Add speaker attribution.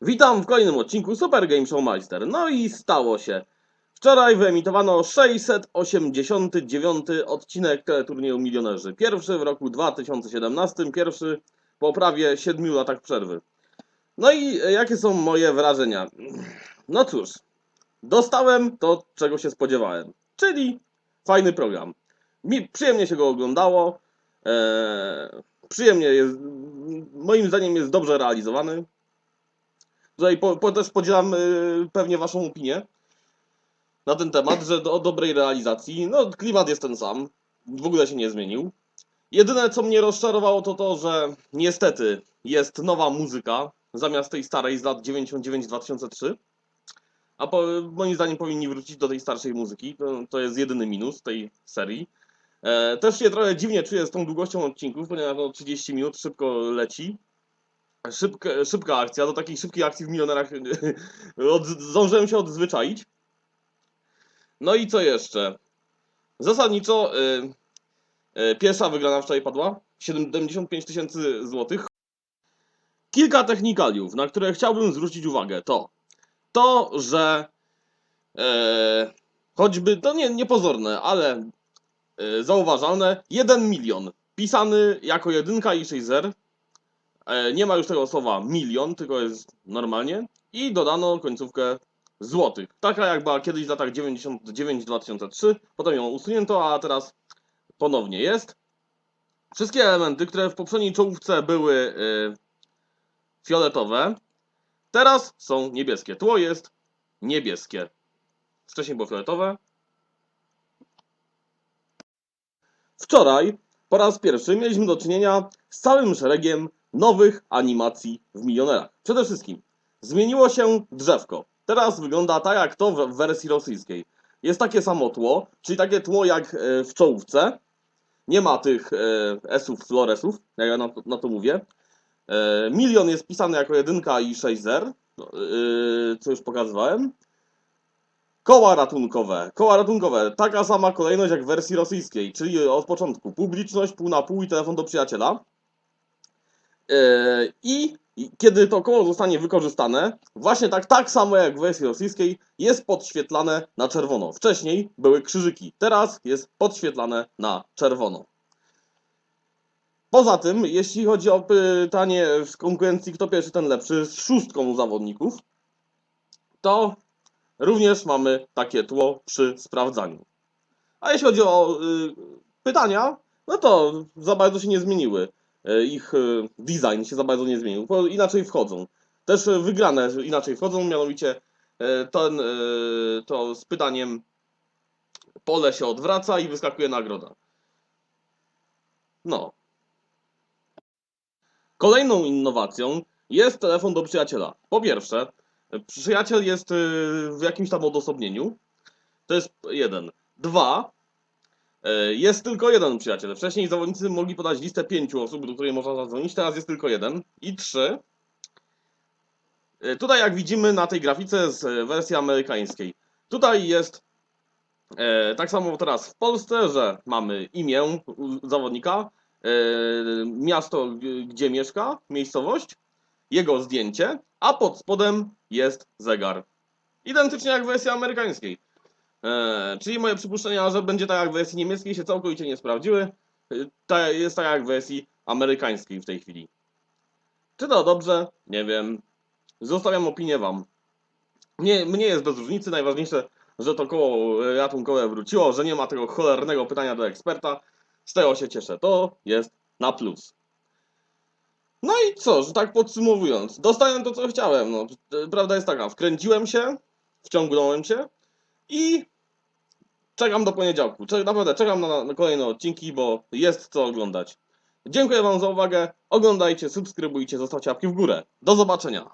Speaker 1: Witam w kolejnym odcinku Super Game Show Meister. No i stało się. Wczoraj wyemitowano 689 odcinek teleturnieju Milionerzy. Pierwszy w roku 2017, pierwszy po prawie 7 latach przerwy. No i e, jakie są moje wrażenia? No cóż, dostałem to, czego się spodziewałem, czyli fajny program. Mi przyjemnie się go oglądało. Eee, przyjemnie jest, moim zdaniem jest dobrze realizowany. Tutaj po, po, też podzielam y, pewnie Waszą opinię na ten temat, że do, o dobrej realizacji, no klimat jest ten sam, w ogóle się nie zmienił. Jedyne co mnie rozczarowało to to, że niestety jest nowa muzyka zamiast tej starej z lat 99-2003. A po, moim zdaniem powinni wrócić do tej starszej muzyki. To, to jest jedyny minus tej serii. E, też się trochę dziwnie czuję z tą długością odcinków, ponieważ no, 30 minut szybko leci. Szybka, szybka akcja, do takiej szybkiej akcji w milionerach od, zdążyłem się odzwyczaić. No i co jeszcze? Zasadniczo y, y, pierwsza wygrana wczoraj padła. 75 tysięcy złotych. Kilka technikaliów, na które chciałbym zwrócić uwagę, to to, że e, choćby, to nie, niepozorne, ale e, zauważalne, 1 milion pisany jako jedynka i 6 zer. E, nie ma już tego słowa milion, tylko jest normalnie. I dodano końcówkę złotych. Taka jak była kiedyś w latach 99-2003, potem ją usunięto, a teraz ponownie jest. Wszystkie elementy, które w poprzedniej czołówce były y, fioletowe, teraz są niebieskie. Tło jest niebieskie. Wcześniej było fioletowe. Wczoraj po raz pierwszy mieliśmy do czynienia z całym szeregiem nowych animacji w milionerach. Przede wszystkim zmieniło się drzewko. Teraz wygląda tak jak to w wersji rosyjskiej. Jest takie samo tło, czyli takie tło jak e, w czołówce. Nie ma tych e, S-ów, floresów, jak ja na to, na to mówię. E, Milion jest pisany jako jedynka i 6 zer, no, co już pokazywałem. Koła ratunkowe. Koła ratunkowe. Taka sama kolejność jak w wersji rosyjskiej, czyli od początku publiczność, pół na pół i telefon do przyjaciela. Yy, I kiedy to koło zostanie wykorzystane, właśnie tak, tak samo jak w wersji rosyjskiej, jest podświetlane na czerwono. Wcześniej były krzyżyki, teraz jest podświetlane na czerwono. Poza tym, jeśli chodzi o pytanie w konkurencji, kto pierwszy, ten lepszy, z szóstką zawodników, to również mamy takie tło przy sprawdzaniu. A jeśli chodzi o y, pytania, no to za bardzo się nie zmieniły e, ich e, design się za bardzo nie zmienił, inaczej wchodzą. Też e, wygrane inaczej wchodzą, mianowicie e, ten, e, to z pytaniem pole się odwraca i wyskakuje nagroda. No. Kolejną innowacją jest telefon do przyjaciela. Po pierwsze, przyjaciel jest e, w jakimś tam odosobnieniu. To jest jeden. Dwa, E, Jest tylko jeden przyjaciel. Wcześniej zawodnicy mogli podać listę pięciu osób, do której można zadzwonić, teraz jest tylko jeden. I trzy. E, Tutaj jak widzimy na tej grafice z e, wersji amerykańskiej. Tutaj jest e, tak samo teraz w Polsce, że mamy imię zawodnika, e, miasto, gdzie mieszka, miejscowość, jego zdjęcie, a pod spodem jest zegar. Identycznie jak w wersji amerykańskiej. E, czyli moje przypuszczenia, że będzie tak jak w wersji niemieckiej się całkowicie nie sprawdziły. E, jest tak jak w wersji amerykańskiej w tej chwili. Czy to dobrze? Nie wiem. Zostawiam opinię wam. Mnie, mnie jest bez różnicy. Najważniejsze, że to koło ratunkowe wróciło, że nie ma tego cholernego pytania do eksperta. Z tego się cieszę. To jest na plus. No i co, że tak podsumowując, dostałem to, co chciałem. No, prawda jest taka, wkręciłem się, wciągnąłem się i czekam do poniedziałku. Cze- Naprawdę czekam na, na kolejne odcinki, bo jest co oglądać. Dziękuję Wam za uwagę. Oglądajcie, subskrybujcie, zostawcie łapki w górę. Do zobaczenia.